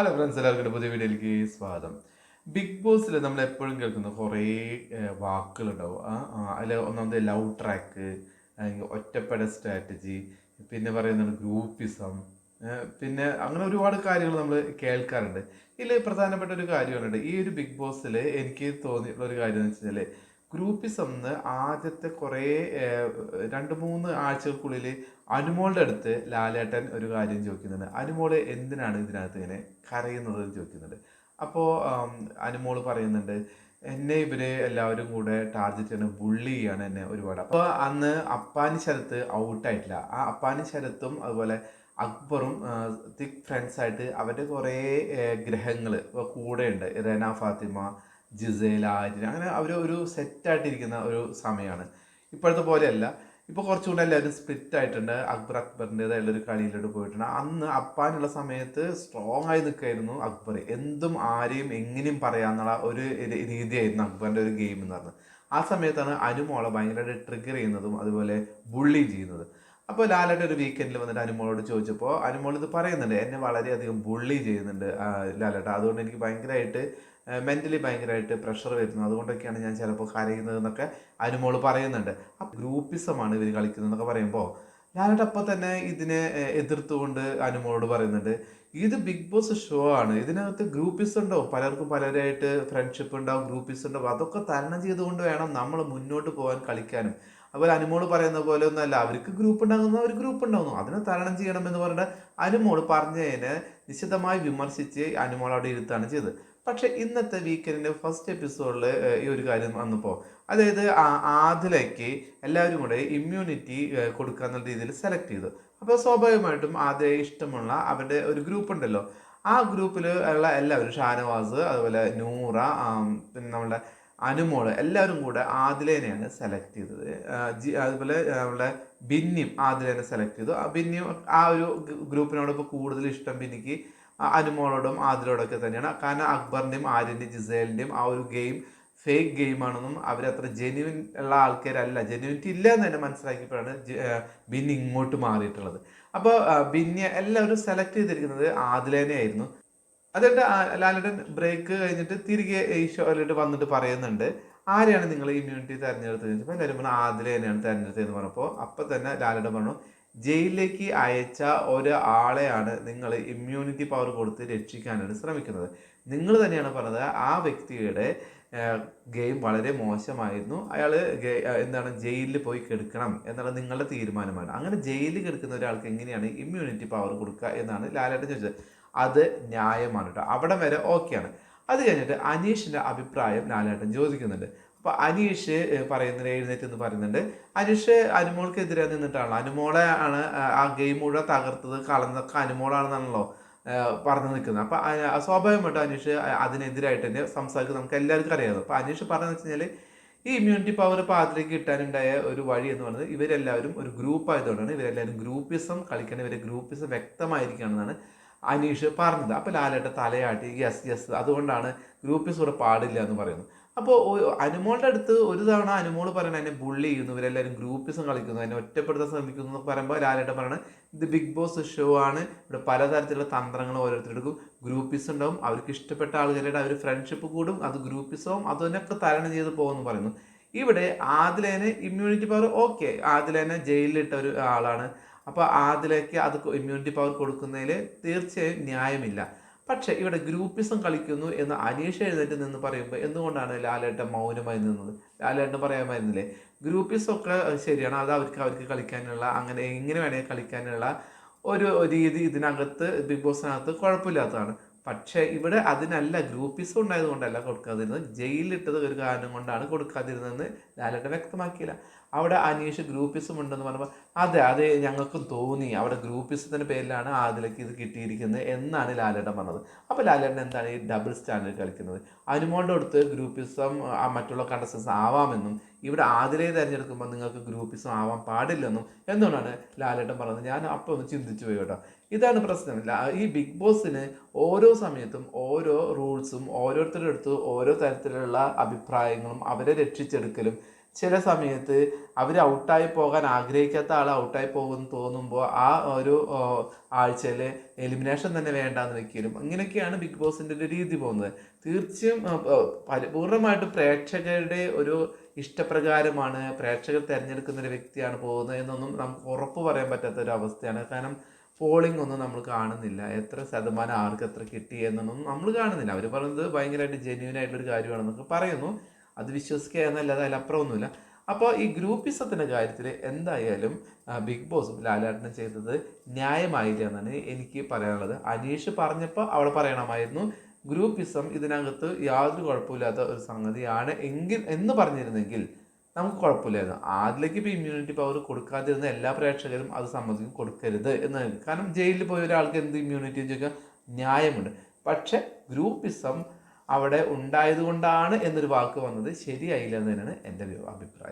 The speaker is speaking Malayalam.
ഹലോ ഫ്രണ്ട്സ് എല്ലാവർക്കും പുതിയ വീഡിയോയിലേക്ക് സ്വാഗതം. ബിഗ് ബോസിൽ നമ്മൾ എപ്പോഴും കേൾക്കുന്ന കുറേ വാക്കുകളുണ്ടാവും. അതിൽ ഒന്നാമത് ലവ് ട്രാക്ക് ഒറ്റപ്പെട സ്ട്രാറ്റജി പിന്നെ പറയുന്നത് ഗ്രൂപ്പിസം പിന്നെ അങ്ങനെ ഒരുപാട് കാര്യങ്ങൾ നമ്മൾ കേൾക്കാറുണ്ട്. ഇതിൽ പ്രധാനപ്പെട്ട ഒരു കാര്യമാണ് ഈ ഒരു ബിഗ് ബോസിൽ എനിക്ക് തോന്നിയിട്ടുള്ള ഒരു കാര്യം എന്ന് വെച്ച് കഴിഞ്ഞാൽ ഗ്രൂപ്പിസം ആദ്യത്തെ കുറേ രണ്ട് മൂന്ന് ആഴ്ചകൾക്കുള്ളിൽ അനുമോളുടെ അടുത്ത് ലാലേട്ടൻ ഒരു കാര്യം ചോദിക്കുന്നുണ്ട്. അനുമോൾ എന്തിനാണ് ഇതിനകത്ത് ഇങ്ങനെ കരയുന്നത് ചോദിക്കുന്നുണ്ട്. അപ്പോൾ അനുമോൾ പറയുന്നുണ്ട് എന്നെ ഇവർ എല്ലാവരും കൂടെ ടാർഗറ്റ് ചെയ്യണം ബുള്ളി ചെയ്യാണ് എന്നെ ഒരുപാട്. അപ്പോൾ അന്ന് അപ്പാനി ശരത്ത് ഔട്ടായിട്ടില്ല ആ അപ്പാനി ശരത്തും അതുപോലെ അക്ബറും തിക് ഫ്രണ്ട്സായിട്ട് അവരുടെ കുറേ ഗ്രഹങ്ങൾ കൂടെ ഉണ്ട് റെന ഫാത്തിമ ജിസേൽ ആര്യൻ അങ്ങനെ അവർ ഒരു സെറ്റായിട്ടിരിക്കുന്ന ഒരു സമയമാണ് ഇപ്പോഴത്തെ പോലെയല്ല. ഇപ്പോൾ കുറച്ചുകൂടെ എല്ലാവരും സ്പ്ലിറ്റ് ആയിട്ടുണ്ട് അക്ബർ അക്ബറിന്റെതായുള്ള ഒരു കളിയിലോട്ട് പോയിട്ടുണ്ട്. അന്ന് അപ്പാനുള്ള സമയത്ത് സ്ട്രോങ് ആയി നിൽക്കായിരുന്നു അക്ബർ. എന്തും ആരെയും എങ്ങനെയും പറയാമെന്നുള്ള ഒരു രീതിയായിരുന്നു അക്ബറിന്റെ ഒരു ഗെയിം എന്ന് പറഞ്ഞത്. ആ സമയത്താണ് അനുമോളെ ഭയങ്കരമായിട്ട് ട്രിഗർ ചെയ്യുന്നതും അതുപോലെ ബുള്ളി ചെയ്യുന്നത്. അപ്പോൾ ലാലേട്ട ഒരു വീക്കെൻഡിൽ വന്നിട്ട് അനുമോളോട് ചോദിച്ചപ്പോൾ അനുമോൾ ഇത് പറയുന്നുണ്ട് എന്നെ വളരെയധികം ബുള്ളി ചെയ്യുന്നുണ്ട് ലാലേട്ട. അതുകൊണ്ട് എനിക്ക് ഭയങ്കരമായിട്ട് മെന്റലി ഭയങ്കരമായിട്ട് പ്രഷർ വരുന്നു. അതുകൊണ്ടൊക്കെയാണ് ഞാൻ ചിലപ്പോൾ കരയുന്നത് എന്നൊക്കെ അനുമോൾ പറയുന്നുണ്ട്. അപ്പോൾ ഗ്രൂപ്പിസമാണ് ഇവർ കളിക്കുന്നത് എന്നൊക്കെ പറയുമ്പോൾ ലാലേട്ട അപ്പോൾ തന്നെ ഇതിനെ എതിർത്തുകൊണ്ട് അനുമോളോട് പറയുന്നുണ്ട്. ഇത് ബിഗ് ബോസ് ഷോ ആണ്. ഇതിനകത്ത് ഗ്രൂപ്പിസ് ഉണ്ടോ? പലർക്കും പലരായിട്ട് ഫ്രണ്ട്ഷിപ്പ് ഉണ്ടാവും ഗ്രൂപ്പിസ് ഉണ്ടാവും അതൊക്കെ തരണം ചെയ്തുകൊണ്ട് വേണം നമ്മൾ മുന്നോട്ട് പോകാൻ കളിക്കാനും. അതുപോലെ അനുമോൾ പറയുന്ന പോലെ ഒന്നല്ല അവർക്ക് ഗ്രൂപ്പ് ഉണ്ടാകുന്നു അവർ ഗ്രൂപ്പ് ഉണ്ടാകുന്നു. അതിനെ തരണം ചെയ്യണം എന്ന് പറഞ്ഞിട്ട് അനുമോൾ പറഞ്ഞതിനെ നിശിതമായി വിമർശിച്ച് അനുമോൾ അവിടെ ഇരുത്താണ് ചെയ്തത്. പക്ഷെ ഇന്നത്തെ വീക്കെൻഡിന്റെ ഫസ്റ്റ് എപ്പിസോഡിൽ ഈ ഒരു കാര്യം വന്നപ്പോൾ അതായത് ആദിലേക്ക് എല്ലാവരും കൂടെ ഇമ്മ്യൂണിറ്റി കൊടുക്കുക എന്നുള്ള രീതിയിൽ സെലക്ട് ചെയ്തു. അപ്പോൾ സ്വാഭാവികമായിട്ടും ആദ്യ ഇഷ്ടമുള്ള അവരുടെ ഒരു ഗ്രൂപ്പ് ഉണ്ടല്ലോ. ആ ഗ്രൂപ്പിൽ ഉള്ള എല്ലാവരും ഷാനവാസ് അതുപോലെ നൂറ പിന്നെ നമ്മുടെ അനുമോൾ എല്ലാവരും കൂടെ ആദിലേനെയാണ് സെലക്ട് ചെയ്തത്. ജി അതുപോലെ നമ്മുടെ ബിന്നിയും ആദിലേനെ സെലക്ട് ചെയ്തു. ആ ബിന്നിയും ആ ഒരു ഗ്രൂപ്പിനോട് ഇപ്പോൾ കൂടുതൽ ഇഷ്ടം ബിന്നിക്ക് അനുമോളോടും ആദിലോടൊക്കെ തന്നെയാണ്. കാരണം അക്ബറിന്റെയും ആര്യന്റെയും ജിസേലിന്റെയും ആ ഒരു ഗെയിം ഫേക്ക് ഗെയിമാണെന്നും അവരത്ര ജെന്യുവിൻ ഉള്ള ആൾക്കാരല്ല. ജെന്യുവിനിറ്റി ഇല്ല എന്ന് തന്നെ മനസ്സിലാക്കിയപ്പോഴാണ് ബിന്നി ഇങ്ങോട്ട് മാറിയിട്ടുള്ളത്. അപ്പോൾ ബിന്നിയെ എല്ലാവരും സെലക്ട് ചെയ്തിരിക്കുന്നത് ആദിലേനെ ആയിരുന്നു അതുകൊണ്ട് ലാലട്ടൻ ബ്രേക്ക് കഴിഞ്ഞിട്ട് തിരികെ ഈ ഷോയിലോട്ട് വന്നിട്ട് പറയുന്നുണ്ട് ആരെയാണ് നിങ്ങൾ ഇമ്മ്യൂണിറ്റി തെരഞ്ഞെടുത്തത്? ചോദിച്ചപ്പോൾ എല്ലാവരും പറഞ്ഞു തെരഞ്ഞെടുത്തത് എന്ന് പറഞ്ഞപ്പോൾ അപ്പം തന്നെ ലാലട്ടൻ പറഞ്ഞു ജയിലിലേക്ക് അയച്ച ഒരാളെയാണ് നിങ്ങൾ ഇമ്മ്യൂണിറ്റി പവർ കൊടുത്ത് രക്ഷിക്കാനാണ് ശ്രമിക്കുന്നത്. നിങ്ങൾ തന്നെയാണ് പറഞ്ഞത് ആ വ്യക്തിയുടെ ഗെയിം വളരെ മോശമായിരുന്നു. അയാൾ എന്താണ് ജയിലിൽ പോയി കിടക്കണം എന്നുള്ള നിങ്ങളുടെ തീരുമാനമാണ് അങ്ങനെ ജയിലിൽ കിടക്കുന്ന ഒരാൾക്ക് എങ്ങനെയാണ് ഇമ്മ്യൂണിറ്റി പവർ കൊടുക്കുക എന്നാണ് ലാലേട്ടൻ ചോദിച്ചത്. അത് ന്യായമാണ് കേട്ടോ. അവിടെ വരെ ഓക്കെയാണ് അത് കഴിഞ്ഞിട്ട് അനീഷിന്റെ അഭിപ്രായം ലാലേട്ടൻ ചോദിക്കുന്നുണ്ട്. അപ്പോൾ അനീഷ് പറയുന്നത് എഴുന്നേറ്റ് എന്ന് പറയുന്നുണ്ട്. അനീഷ് അനുമോൾക്കെതിരെ നിന്നിട്ടാണല്ലോ. അനുമോളെ ആണ് ആ- ഗെയിം മുഴുവൻ തകർത്തത് കളഞ്ഞൊക്കെ അനുമോളാണെന്നാണല്ലോ പറഞ്ഞു നിൽക്കുന്നത്. അപ്പോൾ സ്വാഭാവികമായിട്ടും അനീഷ് അതിനെതിരായിട്ട് തന്നെ സംസാരിക്കുന്നത് നമുക്ക് എല്ലാവർക്കും അറിയാമല്ലോ അപ്പോൾ അനീഷ് പറഞ്ഞു വെച്ച് ഈ ഇമ്മ്യൂണിറ്റി പവർ പാതിലേക്ക് കിട്ടാനുണ്ടായ ഒരു വഴി എന്ന് പറയുന്നത് ഇവരെല്ലാവരും ഒരു ഗ്രൂപ്പ് ആയതുകൊണ്ടാണ്. ഇവരെല്ലാവരും ഗ്രൂപ്പിസം കളിക്കണം ഇവരെ ഗ്രൂപ്പിസം വ്യക്തമായിരിക്കുകയാണെന്നാണ് അനീഷ് പറഞ്ഞത്. അപ്പോൾ ലാലേട്ട തലയാട്ടി യെസ് യെസ് അതുകൊണ്ടാണ് ഗ്രൂപ്പിസ് കൂടെ പാടില്ല എന്ന് പറയുന്നത്. അപ്പോൾ അനുമോളുടെ അടുത്ത് ഒരു തവണ അനുമോൾ പറയണ എന്നെ ബുള്ളി ചെയ്യുന്നു ഇവരെല്ലാവരും ഗ്രൂപ്പിസം കളിക്കുന്നു എന്നെ ഒറ്റപ്പെടുത്താൻ ശ്രമിക്കുന്നു എന്ന് പറയുമ്പോൾ ലാലേട്ടൻ പറയണത് ഇത് ബിഗ് ബോസ് ഷോ ആണ്. ഇവിടെ പലതരത്തിലുള്ള തന്ത്രങ്ങൾ ഓരോരുത്തർക്കും ഗ്രൂപ്പിസ് ഉണ്ടാവും. അവർക്ക് ഇഷ്ടപ്പെട്ട ആളുകളുടെ അവർ ഫ്രണ്ട്ഷിപ്പ് കൂടും. അത് ഗ്രൂപ്പിസവും അതിനൊക്കെ തരണം ചെയ്ത് പോകുമെന്ന് പറയുന്നു. ഇവിടെ ആദിലേനെ ഇമ്മ്യൂണിറ്റി പവർ ഓക്കെ ആദിലേനെ ജയിലിലിട്ട ഒരു ആളാണ്. അപ്പോൾ അതിലേക്ക് അത് ഇമ്മ്യൂണിറ്റി പവർ കൊടുക്കുന്നതിൽ തീർച്ചയായും ന്യായമില്ല. പക്ഷേ ഇവിടെ ഗ്രൂപ്പിസം കളിക്കുന്നു എന്ന് അനീഷ് എഴുന്നേറ്റ് നിന്ന് പറയുമ്പോൾ എന്തുകൊണ്ടാണ് ലാലേട്ടൻ മൗനമായി നിന്നത്? ലാലേട്ടൻ പറയാമായിരുന്നില്ലേ? ഗ്രൂപ്പിസം ഒക്കെ ശരിയാണ് അത് അവർക്ക് അവർക്ക് കളിക്കാനുള്ള അങ്ങനെ എങ്ങനെ വേണമെങ്കിൽ കളിക്കാനുള്ള ഒരു രീതി ഇതിനകത്ത് ബിഗ് ബോസിനകത്ത് കുഴപ്പമില്ലാത്തതാണ്. പക്ഷേ ഇവിടെ അതിനല്ല ഗ്രൂപ്പിസം ഉണ്ടായത് കൊണ്ടല്ല കൊടുക്കാതിരുന്നത്. ജയിലിലിട്ടത് ഒരു കാരണം കൊണ്ടാണ് കൊടുക്കാതിരുന്നതെന്ന് ലാലേട്ടൻ വ്യക്തമാക്കിയില്ല. അവിടെ അനീഷ് ഗ്രൂപ്പിസം ഉണ്ടെന്ന് പറഞ്ഞപ്പോൾ അതെ അതെ ഞങ്ങൾക്കും തോന്നി. അവിടെ ഗ്രൂപ്പിസത്തിന്റെ പേരിലാണ് ആദിലേക്ക് ഇത് കിട്ടിയിരിക്കുന്നത് എന്നാണ് ലാലേട്ടൻ പറഞ്ഞത്. അപ്പോൾ ലാലേട്ടൻ എന്താണ് ഈ ഡബിൾ സ്റ്റാൻഡേർഡ് കളിക്കുന്നത്? അനുമോളുടെ അടുത്ത് ഗ്രൂപ്പിസം മറ്റുള്ള കണ്ടസ്റ്റൻസ് ആവാമെന്നും ഇവിടെ ആദിലെ തിരഞ്ഞെടുക്കുമ്പോൾ നിങ്ങൾക്ക് ഗ്രൂപ്പിസം ആവാൻ പാടില്ലെന്നും എന്തുകൊണ്ടാണ് ലാലേട്ടൻ പറഞ്ഞത്? ഞാൻ അപ്പോൾ ഒന്ന് ചിന്തിച്ചു പോയി കേട്ടോ. ഇതാണ് പ്രശ്നം. ഈ ബിഗ് ബോസിന് ഓരോ സമയത്തും ഓരോ റൂൾസും ഓരോരുത്തരുടെ അടുത്ത് ഓരോ തരത്തിലുള്ള അഭിപ്രായങ്ങളും അവരെ രക്ഷിച്ചെടുക്കലും. ചില സമയത്ത് അവർ ഔട്ടായി പോകാൻ ആഗ്രഹിക്കാത്ത ആൾ ഔട്ടായി പോകുമെന്ന് തോന്നുമ്പോൾ ആ ഒരു ആഴ്ചയിൽ എലിമിനേഷൻ തന്നെ വേണ്ടാന്ന് വെക്കലും. അങ്ങനെയൊക്കെയാണ് ബിഗ് ബോസിന്റെ ഒരു രീതി പോകുന്നത്. തീർച്ചയായും പരിപൂർണമായിട്ടും പ്രേക്ഷകരുടെ ഒരു ഇഷ്ടപ്രകാരമാണ് പ്രേക്ഷകർ തിരഞ്ഞെടുക്കുന്ന ഒരു വ്യക്തിയാണ് പോകുന്നത് എന്നൊന്നും നമുക്ക് ഉറപ്പ് പറയാൻ പറ്റാത്ത ഒരു അവസ്ഥയാണ്. കാരണം പോളിംഗ് ഒന്നും നമ്മൾ കാണുന്നില്ല. എത്ര ശതമാനം ആർക്ക് എത്ര കിട്ടി എന്നൊന്നും നമ്മൾ കാണുന്നില്ല. അവർ പറയുന്നത് ഭയങ്കരമായിട്ട് ജെന്യൂൻ ആയിട്ടുള്ളൊരു കാര്യമാണെന്നൊക്കെ പറയുന്നു. അത് വിശ്വസിക്കുക എന്നല്ലാതെ അതിലപ്പുറമൊന്നുമില്ല അപ്പോൾ ഈ ഗ്രൂപ്പിസത്തിന്റെ കാര്യത്തിൽ എന്തായാലും ബിഗ് ബോസും ലാലാട്ടനും ചെയ്തത് ന്യായമായില്ല എന്നാണ് എനിക്ക് പറയാനുള്ളത്. അനീഷ് പറഞ്ഞപ്പോൾ അവൾ പറയണമായിരുന്നു ഗ്രൂപ്പിസം ഇതിനകത്ത് യാതൊരു കുഴപ്പമില്ലാത്ത ഒരു സംഗതിയാണ് എങ്കിൽ എന്ന് പറഞ്ഞിരുന്നെങ്കിൽ നമുക്ക് കുഴപ്പമില്ലായിരുന്നു. ആദ്യത്തേക്ക് ഇപ്പോൾ ഇമ്മ്യൂണിറ്റി പവർ കൊടുക്കാതിരുന്ന എല്ലാ പ്രേക്ഷകരും അത് സമ്മതിക്കും കൊടുക്കരുത് എന്ന് കാരണം ജയിലിൽ പോയ ഒരാൾക്ക് എന്ത് ഇമ്മ്യൂണിറ്റി ചോദിക്കാൻ ന്യായമുണ്ട്. പക്ഷെ ഗ്രൂപ്പിസം അവിടെ ഉണ്ടായതുകൊണ്ടാണ് എന്നൊരു വാക്ക് വന്നത്. ശരിയായില്ല എന്ന് തന്നെയാണ് എന്റെ അഭിപ്രായം.